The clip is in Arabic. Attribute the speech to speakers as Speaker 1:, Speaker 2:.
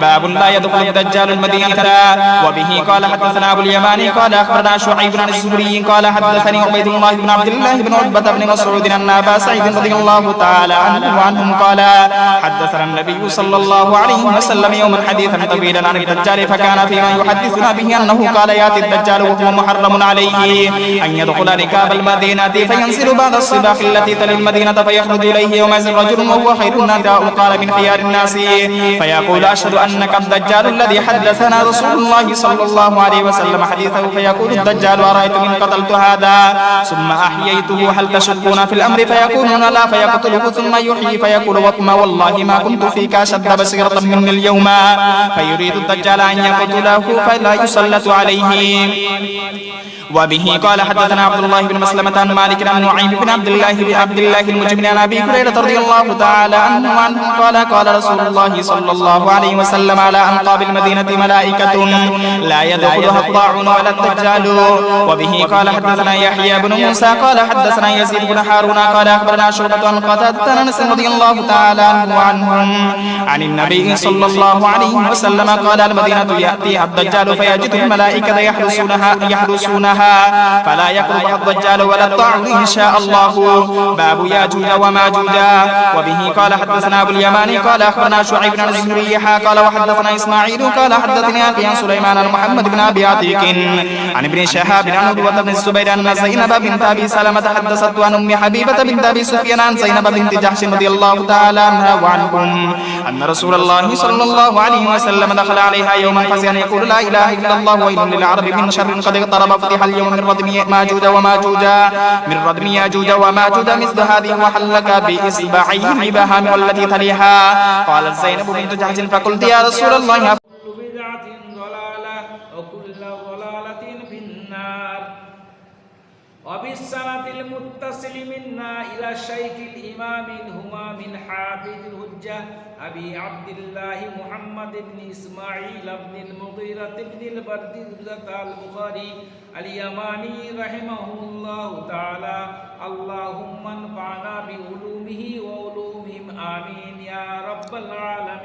Speaker 1: باب لا يدخل الدجال المدينة. وبه قال حدثنا أبو اليماني قال أخبرنا شعيب عن الزهري. قال حدثني عبيد الله بن عبد الله بن عتبة بن مسعود أن أبا سعيد رضي الله تعالى عنه وعنهم قال حدثنا النبي صلى الله عليه وسلم يوما حديثا طويلا عن الدجال فكان فيما يحدثنا به أنه قال يأتي الدجال وهو محرم عليه أن يدخل ركاب المدينة فينزل بعد الصباح التي تلي المدينة فيخرج إليه يومئذ رجل وهو خير الناس قال من خيار الناس فيقول أشهد أنك الدجال الذي حدثنا رسول الله صلى الله عليه وسلم حديثه فيقول الدجال أرأيت من قتلت هذا؟ ثم أحييته هل تشكون في الأمر؟ فيقولون لا فيقتله ثم يحيي فيقول وكما والله ما كنت فيك أشد بصيرة مني اليوم. فيريد الدجال أن يقتله فلا يسلط عليه. وبه قال حدثنا عبد الله بن مسلمة عن مالك عن نعيم بن عبد الله بن عبد الله المجبن عن أبي هريرة رضي الله تعالى عنه وعنه قال قال رسول الله صلى الله عليه وسلم على انقاب المدينة ملائكة لا يدخلها الطاعون ولا الدجال. وبه قال حدثنا يحيى بن موسى قال حدثنا يزيد بن هارون قال أخبرنا شعبة عن قتادة أنس رضي الله تعالى عنه وعنهم عن النبي صلى الله عليه وسلم قال المدينة يأتيها الدجال فيجد الملائكة يحرسونها يحرسونها. فلا يقرب الدجال ولا الطاعون إن شاء الله. باب ياجوج وماجوج وبه قال حدثنا أبو اليماني قال أخبرنا شعيب بن الزهري قال وحدثنا إسماعيل قال حدثني أبي عن سليمان عن محمد بن أبي عتيق. عن ابن شهاب عن عروة بن الزبير أن زينب بنت أبي سلمة حدثت عن أم حبيبة بنت أبي سفيان عن زينب بنت جحش رضي الله تعالى عنها وعنهم. أن رسول الله صلى الله عليه وسلم دخل عليها يوما فزعا يقول لا إله إلا الله ويل للعرب من شر قد اقترب فتح اليوم من ردم ماجوج وماجوج من ردم ياجوج وماجوج مثل هذه وحلك بإصبعيه الإبهام والتي تليها قالت زينب بنت جحش فقلت يا رسول الله
Speaker 2: كل بدعة ضلالة وكل ضلالة في النار অবিসারাতিল মুত্তাসিলিমিন না ইলা শাইখিল ইমামিন হুমা মিন হাফিজুল হুজ্জা আবি আব্দুল্লাহ মুহাম্মদ ইবনে ইসমাঈল ইবনে মুগীরা ইবনে বারদিজাত আল বুখারী আল ইয়ামানি রাহিমাহুল্লাহু তাআলা আল্লাহুম্মা ফানা বিউলুমিহি ওয়া উলুমিহিম আমিন, ইয়া রাব্বাল আলামিন।